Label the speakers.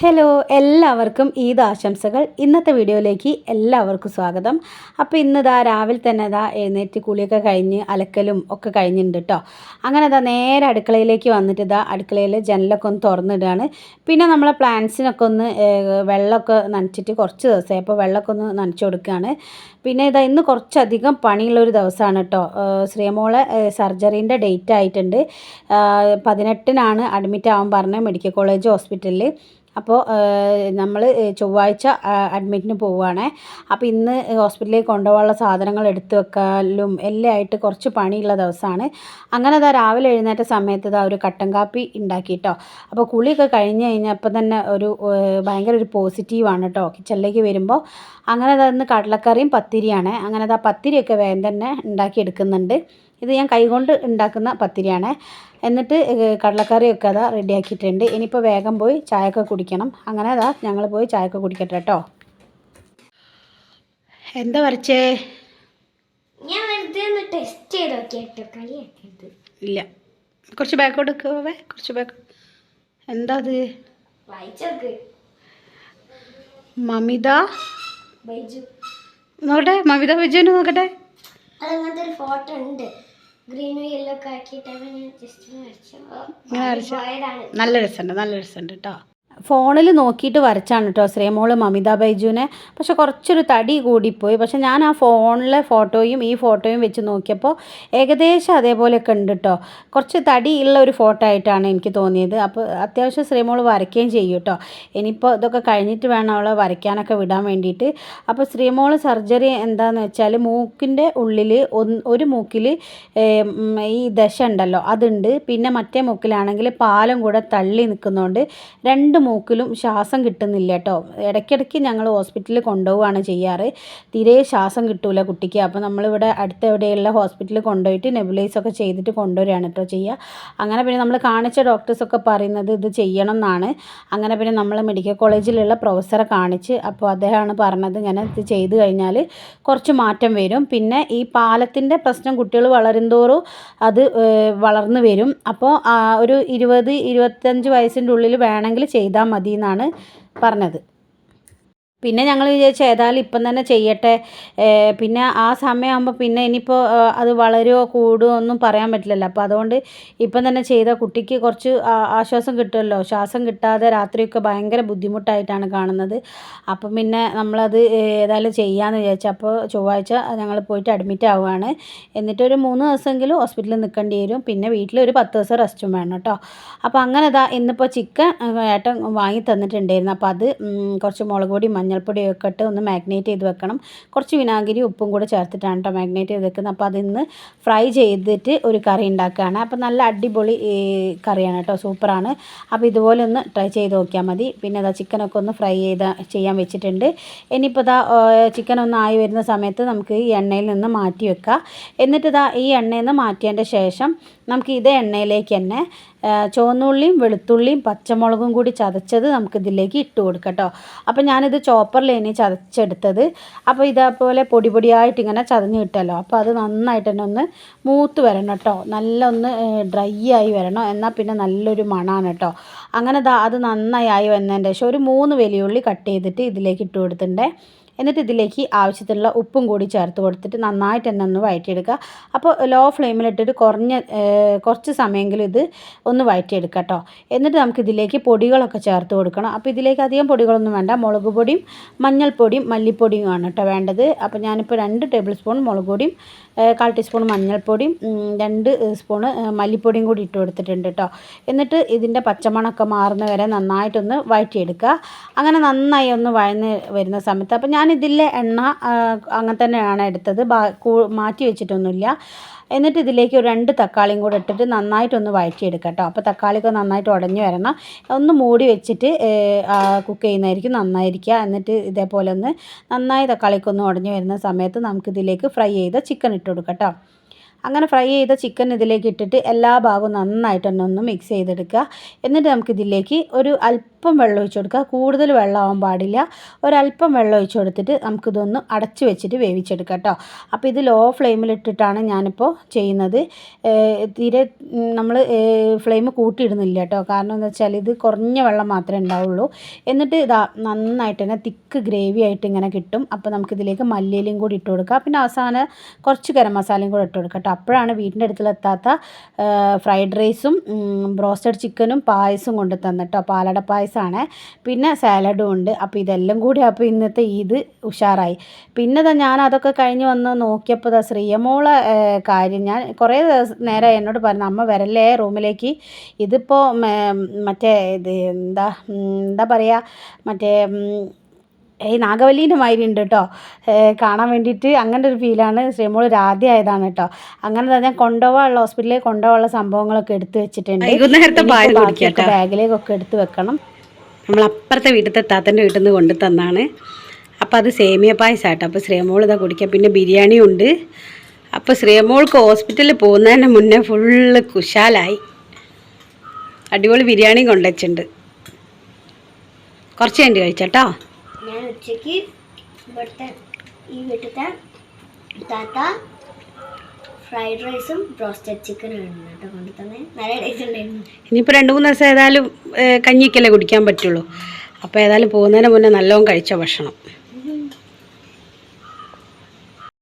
Speaker 1: Hello എല്ലാവർക്കും ഈദ് ആശംസകൾ. ഇന്നത്തെ വീഡിയോയിലേക്ക് എല്ലാവർക്കും സ്വാഗതം. അപ്പോൾ ഇന്ന് ഇതാ രാവിലെ തന്നെ ഇതാ എഴുന്നേറ്റ് കുളിയൊക്കെ കഴിഞ്ഞ് അലക്കലും ഒക്കെ കഴിഞ്ഞിട്ടുണ്ട് കേട്ടോ അങ്ങനെ ഇതാ നേരെ അടുക്കളയിലേക്ക് വന്നിട്ട് ഇതാ അടുക്കളയിൽ ജനലൊക്കെ ഒന്ന് തുറന്നിടുകയാണ് പിന്നെ നമ്മളെ പ്ലാന്റ്സിനൊക്കെ ഒന്ന് വെള്ളമൊക്കെ നനച്ചിട്ട് കുറച്ച് ദിവസമായി. അപ്പോൾ വെള്ളമൊക്കെ ഒന്ന് നനച്ചു കൊടുക്കുകയാണ് പിന്നെ ഇതാ ഇന്ന് കുറച്ചധികം പണിയുള്ളൊരു ദിവസമാണ് കേട്ടോ ശ്രീമോളെ സർജറീന്റെ ഡേറ്റ് ആയിട്ടുണ്ട്. പതിനെട്ടിനാണ് അഡ്മിറ്റ് ആവാൻ പറഞ്ഞത് മെഡിക്കൽ കോളേജ് ഹോസ്പിറ്റലിൽ അപ്പോൾ നമ്മൾ ചൊവ്വാഴ്ച അഡ്മിറ്റിന് പോവുകയാണേ അപ്പോൾ ഇന്ന് ഹോസ്പിറ്റലിൽ കൊണ്ടുപോകാനുള്ള സാധനങ്ങൾ എടുത്തു വെക്കാലും എല്ലാം ആയിട്ട് കുറച്ച് പണിയുള്ള ദിവസമാണ്. അങ്ങനെ അതാ രാവിലെ എഴുന്നേറ്റ സമയത്ത് ഇതാ ഒരു കട്ടൻ കാപ്പി ഉണ്ടാക്കി കേട്ടോ അപ്പോൾ കുളിയൊക്കെ കഴിഞ്ഞ് കഴിഞ്ഞപ്പോൾ തന്നെ ഒരു ഭയങ്കര ഒരു പോസിറ്റീവാണ് കേട്ടോ കിച്ചണിലേക്ക് വരുമ്പോൾ അങ്ങനെ അതാ ഇന്ന് കടലക്കറിയും പത്തിരിയാണ്. അങ്ങനെ അതാ പത്തിരിയൊക്കെ വേഗം തന്നെ ഉണ്ടാക്കി എടുക്കുന്നുണ്ട്. ഇത് ഞാൻ കൈകൊണ്ട് ഉണ്ടാക്കുന്ന പത്തിരിയാണ്. എന്നിട്ട് കടലക്കറിയൊക്കെ അതാ റെഡിയാക്കിയിട്ടുണ്ട്. ഇനിയിപ്പോൾ വേഗം പോയി ചായയൊക്കെ കുടിക്കണം. അങ്ങനെ അതാ ഞങ്ങൾ പോയി ചായയൊക്കെ കുടിക്കട്ടെ കേട്ടോ. എന്താ വരച്ചേ?
Speaker 2: ഞാൻ വെറുതെ ഒന്ന് ടെസ്റ്റ് ചെയ്ത് നോക്കിയാട്ടോ കളിയാക്കരുത്.
Speaker 1: ഇല്ല. കുറച്ച് ബാക്കോട്ട് പോവേ കുറച്ച് ബാക്ക് എന്താ അത്? മമിത?
Speaker 2: ബൈജു.
Speaker 1: നോക്കട്ടെ മമിത ബൈജുവിനെ നോക്കട്ടെ.
Speaker 2: അതങ്ങനത്തെ ഒരു ഫോട്ടോ ഉണ്ട് ഗ്രീനും യെല്ലോ ഒക്കെ ആക്കിയിട്ട് അവൻ ഞാൻ ജസ്റ്റ് വരച്ചു
Speaker 1: ഇങ്ങനെ വരച്ചോ?
Speaker 2: പോയതാണ്
Speaker 1: നല്ല രസമുണ്ട് നല്ല രസമുണ്ട് കേട്ടോ ഫോണിൽ നോക്കിയിട്ട് വരച്ചാണ് കേട്ടോ ശ്രീമോൾ മമിത ബൈജുവിനെ. പക്ഷെ കുറച്ചൊരു തടി കൂടിപ്പോയി. പക്ഷെ ഞാൻ ആ ഫോണിലെ ഫോട്ടോയും ഈ ഫോട്ടോയും വെച്ച് നോക്കിയപ്പോൾ ഏകദേശം അതേപോലെയൊക്കെ ഉണ്ട് കേട്ടോ കുറച്ച് തടി ഉള്ള ഒരു ഫോട്ടോ ആയിട്ടാണ് എനിക്ക് തോന്നിയത്. അപ്പോൾ അത്യാവശ്യം ശ്രീമോൾ വരയ്ക്കുകയും ചെയ്യും കേട്ടോ ഇനിയിപ്പോൾ ഇതൊക്കെ കഴിഞ്ഞിട്ട് വേണം അവളെ വരയ്ക്കാനൊക്കെ വിടാൻ വേണ്ടിയിട്ട്. അപ്പോൾ ശ്രീമോൾ സർജറി എന്താണെന്ന് വെച്ചാൽ മൂക്കിന്റെ ഉള്ളിൽ ഒരു മൂക്കിൽ ഈ ദശ ഉണ്ടല്ലോ അതുണ്ട്. പിന്നെ മറ്റേ മൂക്കിലാണെങ്കിൽ പാലം കൂടെ തള്ളി നിൽക്കുന്നതുകൊണ്ട് രണ്ട് മൂക്കിലും ശ്വാസം കിട്ടുന്നില്ല കേട്ടോ. ഇടയ്ക്കിടയ്ക്ക് ഞങ്ങൾ ഹോസ്പിറ്റലിൽ കൊണ്ടുപോവുകയാണ് ചെയ്യാറ്. തീരെ ശ്വാസം കിട്ടൂല കുട്ടിക്ക്. അപ്പോൾ നമ്മളിവിടെ അടുത്ത എവിടെയുള്ള ഹോസ്പിറ്റലിൽ കൊണ്ടുപോയിട്ട് നെബുലൈസ് ഒക്കെ ചെയ്തിട്ട് കൊണ്ടുവരികയാണ് കേട്ടോ ചെയ്യുക. അങ്ങനെ പിന്നെ നമ്മൾ കാണിച്ച ഡോക്ടേഴ്സൊക്കെ പറയുന്നത് ഇത് ചെയ്യണം എന്നാണ്. അങ്ങനെ പിന്നെ നമ്മൾ മെഡിക്കൽ കോളേജിലുള്ള പ്രൊഫസറെ കാണിച്ച് അപ്പോൾ അദ്ദേഹമാണ് പറഞ്ഞത് ഇങ്ങനെ ഇത് ചെയ്ത് കഴിഞ്ഞാൽ കുറച്ച് മാറ്റം വരും. പിന്നെ ഈ പാലത്തിന്റെ പ്രശ്നം കുട്ടികൾ വളരുന്തോറും അത് വളർന്നു വരും. അപ്പോൾ ഒരു ഇരുപത് ഇരുപത്തഞ്ച് വയസ്സിന്റെ ഉള്ളിൽ വേണമെങ്കിൽ ചെയ്താൽ മതി എന്നാണ് പറഞ്ഞത്. പിന്നെ ഞങ്ങൾ വിചാരിച്ചു ഏതായാലും ഇപ്പം തന്നെ ചെയ്യട്ടെ. പിന്നെ ആ സമയമാകുമ്പോൾ പിന്നെ ഇനിയിപ്പോൾ അത് വളരുമോ കൂടുമോ ഒന്നും പറയാൻ പറ്റില്ലല്ലോ. അപ്പോൾ അതുകൊണ്ട് ഇപ്പം തന്നെ ചെയ്ത കുട്ടിക്ക് കുറച്ച് ആശ്വാസം കിട്ടുമല്ലോ. ശ്വാസം കിട്ടാതെ രാത്രിയൊക്കെ ഭയങ്കര ബുദ്ധിമുട്ടായിട്ടാണ് കാണുന്നത്. അപ്പം പിന്നെ നമ്മളത് ഏതായാലും ചെയ്യാമെന്ന് വിചാരിച്ചു. അപ്പോൾ ചൊവ്വാഴ്ച ഞങ്ങൾ പോയിട്ട് അഡ്മിറ്റ് ആവുകയാണ് എന്നിട്ടൊരു മൂന്ന് ദിവസമെങ്കിലും ഹോസ്പിറ്റലിൽ നിൽക്കേണ്ടി വരും. പിന്നെ വീട്ടിൽ ഒരു പത്ത് ദിവസം റെസ്റ്റും വേണം കേട്ടോ. അപ്പോൾ അങ്ങനെ ഇതാ ഇന്നിപ്പോൾ ചിക്കൻ ഏട്ടൻ വാങ്ങി തന്നിട്ടുണ്ടായിരുന്നു. അപ്പോൾ അത് കുറച്ച് മുളക് പൊടി മഞ്ഞൾപ്പൊടിയും ഒക്കെ ഇട്ട് ഒന്ന് മാഗ്നേറ്റ് ചെയ്ത് വെക്കണം. കുറച്ച് വിനാഗിരി ഉപ്പും കൂടെ ചേർത്തിട്ടാണ് കേട്ടോ മാഗ്നേറ്റ് ചെയ്ത് വെക്കുന്നത്. അപ്പോൾ അതിന്ന് ഫ്രൈ ചെയ്തിട്ട് ഒരു കറി ഉണ്ടാക്കുകയാണ്. അപ്പോൾ നല്ല അടിപൊളി കറിയാണ് കേട്ടോ സൂപ്പറാണ്. അപ്പോൾ ഇതുപോലെ ഒന്ന് ട്രൈ ചെയ്ത് നോക്കിയാൽ മതി. പിന്നെ അതാ ചിക്കനൊക്കെ ഒന്ന് ഫ്രൈ ചെയ്ത് ചെയ്യാൻ വെച്ചിട്ടുണ്ട്. ഇനിയിപ്പോൾ ഇതാ ചിക്കൻ ഒന്ന് ആയി വരുന്ന സമയത്ത് നമുക്ക് ഈ എണ്ണയിൽ നിന്ന് മാറ്റി വെക്കാം. എന്നിട്ട് ഇതാ ഈ എണ്ണയിൽ നിന്ന് മാറ്റിയതിന്റെ ശേഷം നമുക്ക് ഇതേ എണ്ണയിലേക്ക് തന്നെ ചുവന്നുള്ളിയും വെളുത്തുള്ളിയും പച്ചമുളകും കൂടി ചതച്ചത് നമുക്ക് ഇതിലേക്ക് ഇട്ട് കൊടുക്കാം കേട്ടോ. അപ്പോൾ ഞാനിത് ചോപ്പറിലേനി ചതച്ചെടുത്തത്. അപ്പോൾ ഇതേപോലെ പൊടി പൊടിയായിട്ട് ഇങ്ങനെ ചതഞ്ഞ് കിട്ടുമല്ലോ. അപ്പോൾ അത് നന്നായിട്ട് തന്നെ ഒന്ന് മൂത്ത് വരണം കേട്ടോ. നല്ല ഒന്ന് ഡ്രൈ ആയി വരണം. എന്നാൽ പിന്നെ നല്ലൊരു മണമാണ് കേട്ടോ. അങ്ങനെ അത് നന്നായി ആയി വന്നതിന്റെ ശേഷം ഒരു മൂന്ന് വലിയുള്ളി കട്ട് ചെയ്തിട്ട് ഇതിലേക്ക് ഇട്ട് കൊടുത്തിട്ടുണ്ടേ. എന്നിട്ട് ഇതിലേക്ക് ആവശ്യത്തിനുള്ള ഉപ്പും കൂടി ചേർത്ത് കൊടുത്തിട്ട് നന്നായിട്ട് തന്നെ ഒന്ന് വഴറ്റിയെടുക്കുക അപ്പോൾ ലോ ഫ്ലെയിമിലിട്ടിട്ട് കുറഞ്ഞ കുറച്ച് സമയമെങ്കിലും ഇത് ഒന്ന് വഴറ്റിയെടുക്കുക കേട്ടോ. എന്നിട്ട് നമുക്ക് ഇതിലേക്ക് പൊടികളൊക്കെ ചേർത്ത് കൊടുക്കണം. അപ്പോൾ ഇതിലേക്ക് അധികം പൊടികളൊന്നും വേണ്ട. മുളക് പൊടിയും മഞ്ഞൾപ്പൊടിയും മല്ലിപ്പൊടിയും ആണ് കേട്ടോ വേണ്ടത്. അപ്പോൾ ഞാനിപ്പോൾ രണ്ട് ടേബിൾ സ്പൂൺ മുളക് പൊടിയും കാൽ ടീസ്പൂൺ മഞ്ഞൾപ്പൊടിയും രണ്ട് സ്പൂണ് മല്ലിപ്പൊടിയും കൂടി ഇട്ട് കൊടുത്തിട്ടുണ്ട് കേട്ടോ. എന്നിട്ട് ഇതിന്റെ പച്ചമണമൊക്കെ മാറുന്ന വരെ നന്നായിട്ടൊന്ന് വഴറ്റിയെടുക്കുക അങ്ങനെ നന്നായി ഒന്ന് വഴന്ന് വരുന്ന സമയത്ത്. അപ്പോൾ ഞാൻ ഇതിലെ എണ്ണ അങ്ങനെ തന്നെയാണ് എടുത്തത്. മാറ്റി വെച്ചിട്ടൊന്നുമില്ല. എന്നിട്ട് ഇതിലേക്ക് ഒരു രണ്ട് തക്കാളിയും കൂടെ ഇട്ടിട്ട് നന്നായിട്ടൊന്ന് വഴറ്റിയെടുക്കാം കേട്ടോ അപ്പോൾ തക്കാളിയൊക്കെ നന്നായിട്ട് ഉടഞ്ഞു വരണം. ഒന്ന് മൂടി വെച്ചിട്ട് കുക്ക് ചെയ്യുന്നതായിരിക്കും. നന്നായിരിക്കുക. എന്നിട്ട് ഇതേപോലെ ഒന്ന് നന്നായി തക്കാളിയൊക്കെ ഒന്ന് ഉടഞ്ഞു വരുന്ന സമയത്ത് നമുക്കിതിലേക്ക് ഫ്രൈ ചെയ്ത ചിക്കൻ ഇട്ട് കൊടുക്കാം കേട്ടോ അങ്ങനെ ഫ്രൈ ചെയ്ത ചിക്കൻ ഇതിലേക്ക് ഇട്ടിട്ട് എല്ലാ ഭാഗവും നന്നായിട്ട് തന്നെ ഒന്ന് മിക്സ് ചെയ്തെടുക്കുക. എന്നിട്ട് നമുക്കിതിലേക്ക് ഒരു അല്പം ഒരല്പം വെള്ളം ഒഴിച്ച് കൊടുക്കുക. കൂടുതൽ വെള്ളമാവാൻ പാടില്ല. ഒരല്പം വെള്ളം ഒഴിച്ച് കൊടുത്തിട്ട് നമുക്കിതൊന്ന് അടച്ച് വെച്ചിട്ട് വേവിച്ചെടുക്കാം കേട്ടോ. അപ്പോൾ ഇത് ലോ ഫ്ലെയിമിലിട്ടിട്ടാണ് ഞാനിപ്പോൾ ചെയ്യുന്നത്. തീരെ നമ്മൾ ഫ്ലെയിം കൂട്ടിയിടുന്നില്ല കേട്ടോ. കാരണം എന്താ വെച്ചാൽ ഇത് കുറഞ്ഞ വെള്ളം മാത്രമേ ഉണ്ടാവുള്ളൂ. എന്നിട്ട് ഇതാ നന്നായിട്ട് തന്നെ തിക്ക് ഗ്രേവി ആയിട്ട് ഇങ്ങനെ കിട്ടും. അപ്പോൾ നമുക്കിതിലേക്ക് മല്ലിയിലും കൂടി ഇട്ട് കൊടുക്കുക പിന്നെ അവസാനം കുറച്ച് ഗരം മസാലയും കൂടി ഇട്ട് കൊടുക്കുക കേട്ടോ. അപ്പോഴാണ് വീടിന്റെ അടുത്തിലെത്താത്ത ഫ്രൈഡ് റൈസും ബ്രോസ്റ്റഡ് ചിക്കനും പായസം കൊണ്ട് തന്നിട്ടോ പാലട പായസമാണ് പിന്നെ സാലഡും ഉണ്ട്. അപ്പോൾ ഇതെല്ലാം കൂടി അപ്പോൾ ഇന്നത്തെ ഈദ് ഉഷാറായി. പിന്നെ ഇതാ ഞാൻ അതൊക്കെ കഴിഞ്ഞ് വന്ന് നോക്കിയപ്പോൾ ദാ ശ്രീയമോളെ കാര്യം ഞാൻ കുറേ നേരം എന്നോട് പറഞ്ഞു അമ്മ വരല്ലേ റൂമിലേക്ക്? ഇതിപ്പോൾ മറ്റേ ഇത് എന്താ എന്താ പറയുക മറ്റേ ഈ നാഗവല്ലീന്റെ മാതിരി ഉണ്ട് കേട്ടോ കാണാൻ വേണ്ടിയിട്ട് അങ്ങനെ ഒരു ഫീലാണ് ശ്രീമോൾ ആദ്യം ആയതാണ് കേട്ടോ അങ്ങനെ തന്നെ ഞാൻ കൊണ്ടുപോകാനുള്ള ഹോസ്പിറ്റലിൽ കൊണ്ടുപോകാനുള്ള സംഭവങ്ങളൊക്കെ എടുത്തു വെച്ചിട്ടുണ്ട്. ബാഗിലേക്കൊക്കെ എടുത്ത് വെക്കണം.
Speaker 3: നമ്മൾ അപ്പുറത്തെ വീട്ടിലത്തെ താത്തന്റെ വീട്ടിൽ നിന്ന് കൊണ്ടു തന്നാണ്. അപ്പോൾ അത് സേമിയ പായസമാട്ടോ. അപ്പോൾ ശ്രീമോൾ ഇതാ കുടിക്കുക പിന്നെ ബിരിയാണി ഉണ്ട്. അപ്പോൾ ശ്രീമോൾക്ക് ഹോസ്പിറ്റലിൽ പോകുന്നതിന് മുന്നേ ഫുള്ള് കുശാലായി. അടിപൊളി ബിരിയാണി കൊണ്ടുവച്ചിട്ടുണ്ട്. കുറച്ച് കഴിഞ്ഞ് കഴിച്ചട്ടോ.
Speaker 2: ഞാൻ ഉച്ചയ്ക്ക് ഇവിടുത്തെ ഈ വീട്ടിലത്തെ താത്ത ഫ്രൈഡ് റൈസും ബ്രോസ്റ്റഡ് ചിക്കനും ആണ് കേട്ടോ നല്ല ടേസ്റ്റ് ഉണ്ടായിരുന്നു.
Speaker 3: ഇനിയിപ്പോൾ രണ്ട് മൂന്ന് ദിവസം ഏതായാലും കഞ്ഞിക്കല്ലേ കുടിക്കാൻ പറ്റുള്ളൂ. അപ്പോൾ ഏതായാലും പോകുന്നതിന് മുന്നേ നല്ലോണം കഴിച്ച ഭക്ഷണം.